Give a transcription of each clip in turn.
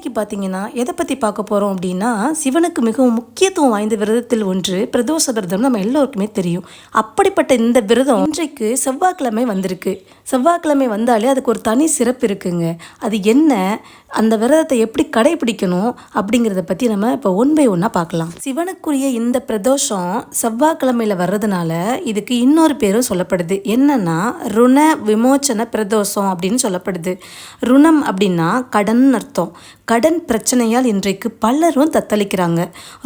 இன்றைக்கி பார்த்தீங்கன்னா எதை பற்றி பார்க்க போகிறோம் அப்படின்னா சிவனுக்கு மிகவும் முக்கியத்துவம் வாய்ந்த விரதத்தில் ஒன்று பிரதோஷ விரதம் நம்ம எல்லோருக்குமே தெரியும். அப்படிப்பட்ட இந்த விரதம் இன்றைக்கு செவ்வாய்க்கிழமை வந்திருக்கு. செவ்வாய்க்கிழமை வந்தாலே அதுக்கு ஒரு தனி சிறப்பு இருக்குங்க. அது என்ன? அந்த விரதத்தை எப்படி கடைபிடிக்கணும் அப்படிங்கிறத பற்றி நம்ம இப்போ ஒன் பை ஒன்னாக பார்க்கலாம். சிவனுக்குரிய இந்த பிரதோஷம் செவ்வாய்க்கிழமையில் வர்றதுனால இதுக்கு இன்னொரு பேரும் சொல்லப்படுது. என்னன்னா ருண விமோச்சன பிரதோஷம் அப்படின்னு சொல்லப்படுது. ருணம் அப்படின்னா கடன் அர்த்தம். கடன் பிரச்சனையால் இன்றைக்கு பலரும் தத்தளிக்கிறாங்க.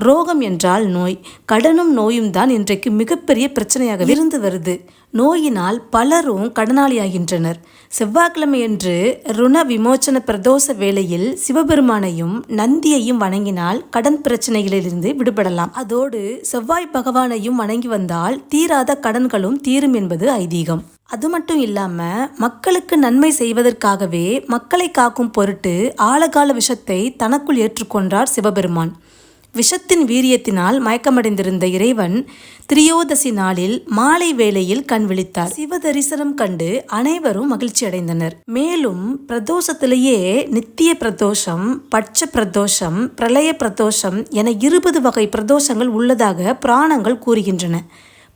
ரோகம் என்றால் நோய். கடனும் நோயும் தான் இன்றைக்கு மிகப்பெரிய பிரச்சனையாக இருந்து வருது. நோயினால் பலரும் கடனாளியாகின்றனர். செவ்வாய்க்கிழமையன்று ருண விமோச்சன பிரதோஷ வேளையில் சிவபெருமானையும் நந்தியையும் வணங்கினால் கடன் பிரச்சனைகளிலிருந்து விடுபடலாம். அதோடு செவ்வாய் பகவானையும் வணங்கி வந்தால் தீராத கடன்களும் தீரும் என்பது ஐதீகம். அது மட்டும் இல்லாமல் மக்களுக்கு நன்மை செய்வதற்காகவே மக்களை காக்கும் பொருட்டு ஆழகால விஷத்தை தனக்குள் ஏற்றுக்கொண்டார் சிவபெருமான். விஷத்தின் வீரியத்தினால் மயக்கமடைந்திருந்த இறைவன் திரியோதசி நாளில் மாலை வேளையில் கண் விழித்தார். சிவ தரிசனம் கண்டு அனைவரும் மகிழ்ச்சி அடைந்தனர். மேலும் பிரதோஷத்திலேயே நித்திய பிரதோஷம் பட்ச பிரதோஷம் பிரளய பிரதோஷம் என இருபது வகை பிரதோஷங்கள் உள்ளதாக புராணங்கள் கூறுகின்றன.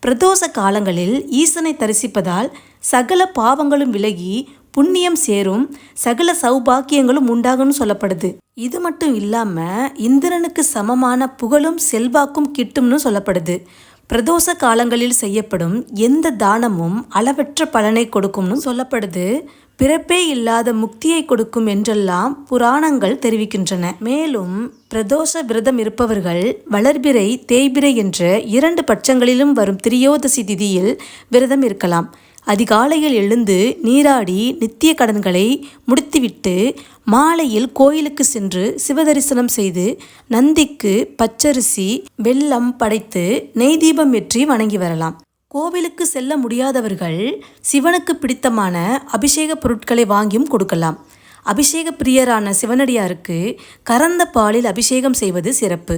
பிரதோஷ காலங்களில் ஈசனை தரிசிப்பதால் சகல பாவங்களும் விலகி புண்ணியம் சேரும் சகல சௌபாக்கியங்களும் உண்டாகும்னு சொல்லப்படுது. இது மட்டும் இல்லாம இந்திரனுக்கு சமமான புகழும் செல்வாக்கும் கிட்டும்னு சொல்லப்படுது. பிரதோஷ காலங்களில் செய்யப்படும் எந்த தானமும் அளவற்ற பலனை கொடுக்கும்னு சொல்லப்படுது. பிறப்பே இல்லாத முக்தியை கொடுக்கும் என்றெல்லாம் புராணங்கள் தெரிவிக்கின்றன. மேலும் பிரதோஷ விரதம் இருப்பவர்கள் வளர்பிறை தேய்பிறை என்ற இரண்டு பட்சங்களிலும் வரும் திரியோதசி திதியில் விரதம் இருக்கலாம். அதிகாலையில் எழுந்து நீராடி நித்திய கடன்களை முடித்துவிட்டு மாலையில் கோயிலுக்கு சென்று சிவதரிசனம் செய்து நந்திக்கு பச்சரிசி வெல்லம் படைத்து நெய் தீபம் ஏற்றி வணங்கி வரலாம். கோவிலுக்கு செல்ல முடியாதவர்கள் சிவனுக்கு பிடித்தமான அபிஷேக பொருட்களை வாங்கியும் கொடுக்கலாம். அபிஷேக பிரியரான சிவனடியாருக்கு கறந்த பாலில் அபிஷேகம் செய்வது சிறப்பு.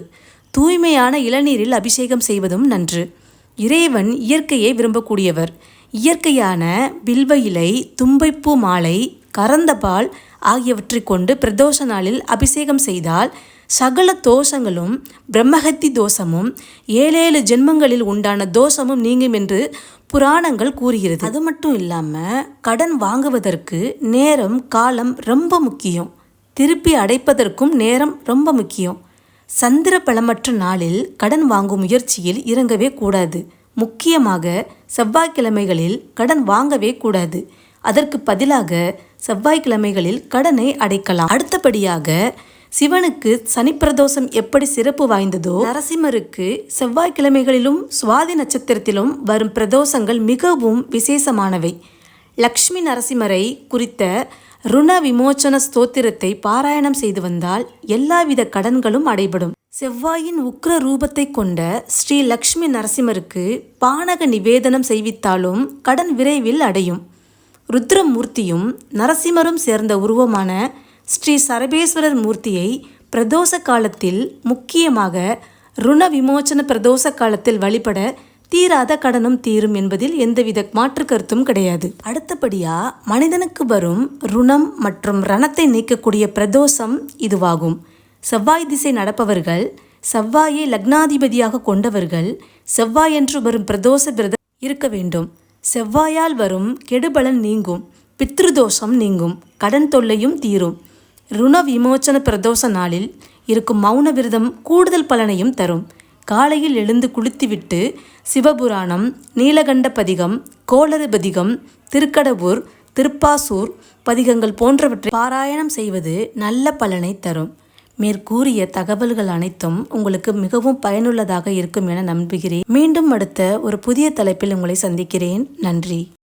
தூய்மையான இளநீரில் அபிஷேகம் செய்வதும் நன்று. இறைவன் இயற்கையை விரும்பக்கூடியவர். இயற்கையான வில்வ இலை தும்பைப்பூ மாலை கறந்த பால் ஆகியவற்றை கொண்டு பிரதோஷ நாளில் அபிஷேகம் செய்தால் சகல தோஷங்களும் பிரம்மஹத்தி தோஷமும் ஏழேழு ஜென்மங்களில் உண்டான தோஷமும் நீங்கும் என்று புராணங்கள் கூறுகிறது. அது மட்டும் இல்லாமல் கடன் வாங்குவதற்கு நேரம் காலம் ரொம்ப முக்கியம். திருப்பி அடைப்பதற்கும் நேரம் ரொம்ப முக்கியம். சந்திர பலமற்ற நாளில் கடன் வாங்கும் முயற்சியில் இறங்கவே கூடாது. முக்கியமாக செவ்வாய்க்கிழமைகளில் கடன் வாங்கவே கூடாது. அதற்கு பதிலாக செவ்வாய்க்கிழமைகளில் கடனை அடைக்கலாம். அடுத்தபடியாக சிவனுக்கு சனிப்பிரதோஷம் எப்படி சிறப்பு வாய்ந்ததோ நரசிம்மருக்கு செவ்வாய்க்கிழமைகளிலும் சுவாதி நட்சத்திரத்திலும் வரும் பிரதோஷங்கள் மிகவும் விசேஷமானவை. லக்ஷ்மி நரசிம்மரை குறித்த ருண விமோச்சன ஸ்தோத்திரத்தை பாராயணம் செய்து வந்தால் எல்லாவித கடன்களும் அடைபடும். செவ்வாயின் உக்ர ரூபத்தை கொண்ட ஸ்ரீ லக்ஷ்மி நரசிம்மருக்கு பானக நிவேதனம் செய்வித்தாலும் கடன் விரைவில் அடையும். ருத்ரமூர்த்தியும் நரசிம்மரும் சேர்ந்த உருவமான ஸ்ரீ சரபேஸ்வரர் மூர்த்தியை பிரதோஷ காலத்தில் முக்கியமாக ருண விமோச்சன பிரதோஷ காலத்தில் வழிபட தீராத கடனும் தீரும் என்பதில் எந்தவித மாற்று கருத்தும் கிடையாது. அடுத்தபடியா மனிதனுக்கு வரும் ருணம் மற்றும் ரணத்தை நீக்கக்கூடிய பிரதோஷம் இதுவாகும். செவ்வாய் திசை நடப்பவர்கள் செவ்வாயை லக்னாதிபதியாக கொண்டவர்கள் செவ்வாயன்று வரும் பிரதோஷ விரதம் இருக்க வேண்டும். செவ்வாயால் வரும் கெடுபலன் நீங்கும் பித்ருதோஷம் நீங்கும் கடன் தொல்லையும் தீரும். ருண விமோச்சன பிரதோஷ நாளில் இருக்கும் மௌன விரதம் கூடுதல் பலனையும் தரும். காலையில் எழுந்து குளித்துவிட்டு சிவபுராணம் நீலகண்ட பதிகம் கோளறு பதிகம் திருக்கடவூர் திருப்பாசூர் பதிகங்கள் போன்றவற்றை பாராயணம் செய்வது நல்ல பலனை தரும். மேற்கூறிய தகவல்கள் அனைத்தும் உங்களுக்கு மிகவும் பயனுள்ளதாக இருக்கும் என நம்புகிறேன். மீண்டும் அடுத்த ஒரு புதிய தலைப்பில் உங்களை சந்திக்கிறேன். நன்றி.